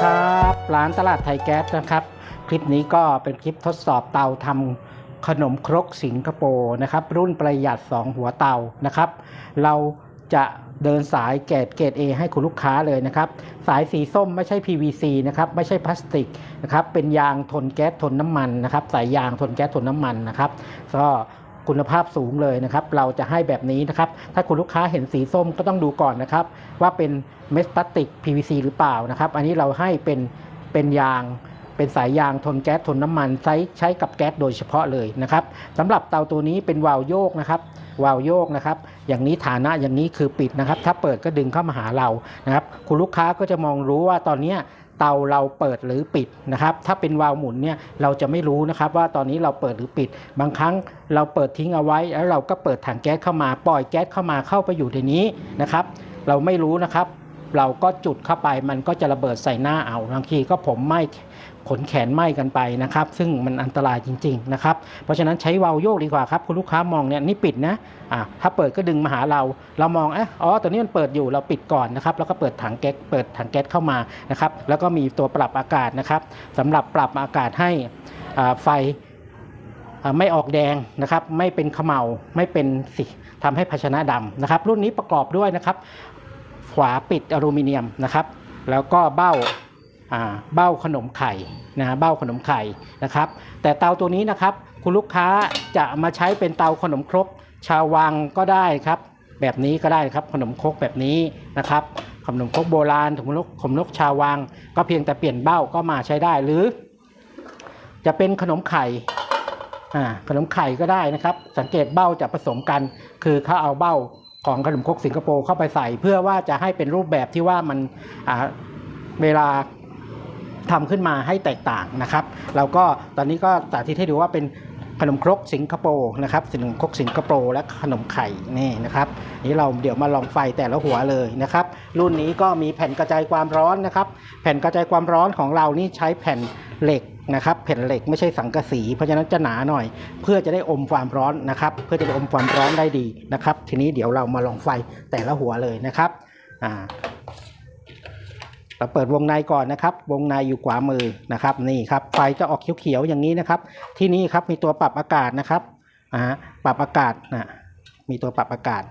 ครับ ร้านตลาดไทยแก๊สนะครับ คลิปนี้ก็เป็นคลิปทดสอบเตาทำขนมครกสิงคโปร์นะครับ รุ่นประหยัด 2 หัวเตานะครับ เราจะเดินสายเกรดเกรด A ให้คุณลูกค้าเลยนะครับ สายสีส้มไม่ใช่ PVC นะครับ ไม่ใช่พลาสติกนะครับ เป็นยางทนแก๊สทนน้ำมันนะครับ สายยางทนแก๊สทนน้ำมันนะครับก็ คุณภาพสูงเลยนะครับ เราจะให้แบบนี้นะครับ ถ้าคุณลูกค้าเห็นสีส้มก็ต้องดูก่อนนะครับ ว่าเป็นเม็ดพลาสติก PVC หรือเปล่านะครับ อันนี้เราให้เป็นเป็นยางเป็นสายยางทนแก๊สทนน้ำมันใช้ใช้กับแก๊สโดยเฉพาะเลยนะครับสำหรับเตาตัวนี้เป็นวาล์วโยกนะครับวาล์วโยกนะครับ อย่างนี้ฐานะอย่างนี้คือปิดนะครับ ถ้าเปิดก็ดึงเข้ามาหาเรานะครับ คุณลูกค้าก็จะมองรู้ว่าตอนเนี้ย เตาเราเปิดหรือปิดนะครับ ถ้าเป็นวาล์วหมุนเนี่ยเราจะไม่รู้นะครับว่าตอนนี้เราเปิดหรือปิด บางครั้งเราเปิดทิ้งเอาไว้ แล้วเราก็เปิดถังแก๊สเข้ามาปล่อยแก๊สเข้ามาเข้าไปอยู่ในนี้นะครับ เราไม่รู้นะครับ เราก็จุดเข้าไปมันก็จะระเบิดใส่หน้าเอาบางทีก็ผมไหมขนแขนไหมกันไปนะครับ ซึ่งมันอันตรายจริง ๆ นะครับ เพราะฉะนั้นใช้วาล์วโยกดีกว่าครับ คุณลูกค้ามองเนี่ยนี่ปิดนะอ่าถ้าเปิดก็ดึงมาหาเรา เรามองเอะอ๋อตัวนี้มันเปิดอยู่เราปิดก่อนนะครับ แล้วก็เปิดถังแก๊สเปิดถังแก๊สเข้ามานะครับ แล้วก็มีตัวปรับอากาศนะครับสำหรับปรับอากาศให้อ่าไฟไม่ออกแดงนะครับ ไม่เป็นขมเมาไม่เป็นสีทำให้ภาชนะดำนะครับ รุ่นนี้ประกอบด้วยนะครับ ฝาปิดอลูมิเนียมนะครับ แล้วก็เบ้าเบ้าขนมไข่นะฮะเบ้าขนมไข่นะครับ แต่เตาตัวนี้นะครับคุณลูกค้าจะมาใช้เป็นเตาขนมครกชาววังก็ได้ครับ แบบนี้ก็ได้ครับขนมครกแบบนี้นะครับขนมครกโบราณขนมครกขนมครกชาววัง ก็เพียงแต่เปลี่ยนเบ้าก็มาใช้ได้หรือ จะเป็นขนมไข่ขนมไข่ก็ได้นะครับ สังเกตเบ้าจะผสมกัน คือเขาเอาเบ้า ของขนมครกสิงคโปร์เข้าไปใส่เพื่อว่าจะให้เป็นรูปแบบที่ว่ามันเวลาทำขึ้นมาให้แตกต่างนะครับเราก็ตอนนี้ก็สาธิตให้ดูว่าเป็นขนมครกสิงคโปร์นะครับขนมครกสิงคโปร์และขนมไข่นี่นะครับนี่เราเดี๋ยวมาลองไฟแต่ละหัวเลยนะครับ รุ่นนี้ก็มีแผ่นกระจายความร้อนนะครับ แผ่นกระจายความร้อนของเรานี่ใช้แผ่นเหล็ก นะครับแผ่นเหล็กไม่ใช่สังกะสี เพราะฉะนั้นจะหนาหน่อย เพื่อจะได้อมความร้อนนะครับ เพื่อจะได้อมความร้อนได้ดีนะครับ ทีนี้เดี๋ยวเรามาลองไฟแต่ละหัวเลยนะครับอ่าเราเปิดวงในก่อนนะครับ วงในอยู่ขวามือนะครับนี่ครับไฟจะออกเขียวๆอย่างนี้นะครับ ที่นี่ครับมีตัวปรับอากาศนะครับอ่าปรับอากาศนะมีตัวปรับอากาศ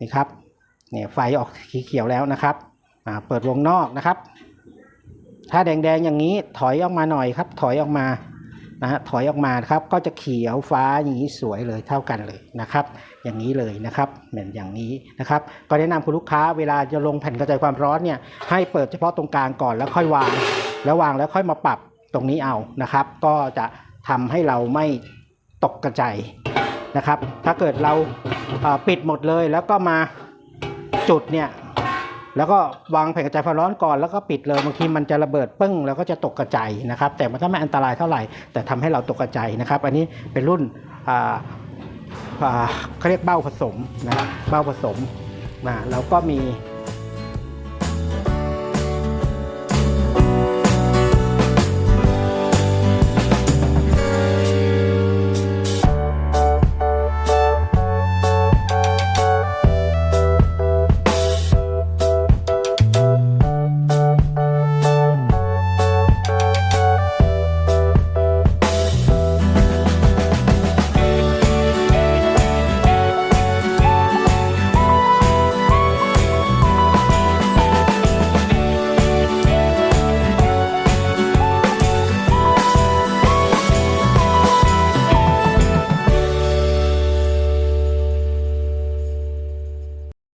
นี่ครับเนี่ยไฟออกสีเขียวแล้วนะครับอ่าเปิดวงนอกนะครับ ถ้าแดงๆอย่างนี้ถอยออกมาหน่อยครับ ถอยออกมานะฮะถอยออกมาครับก็จะเขียวฟ้าอย่างนี้สวยเลยเท่ากันเลยนะครับ อย่างนี้เลยนะครับเหมือนอย่างนี้นะครับ ก็แนะนำคุณลูกค้าเวลาจะลงแผ่นกระจายความร้อนเนี่ยให้เปิดเฉพาะตรงกลางก่อนแล้วค่อยวาง แล้ววางแล้วค่อยมาปรับตรงนี้เอานะครับ ก็จะทำให้เราไม่ตกกระจายนะครับ ถ้าเกิดเราปิดหมดเลยแล้วก็มาจุดเนี่ย แล้วก็วางแผ่นกระจายความร้อนก่อนแล้วก็ปิดเลยบางทีมันจะระเบิดปึ้งแล้วก็จะตกกระจายนะครับ แต่มันก็ไม่อันตรายเท่าไหร่ แต่ทำให้เราตกกระจายนะครับ อันนี้เป็นรุ่นเขาเรียกเบ้าผสมนะครับเบ้าผสมนะแล้วก็มี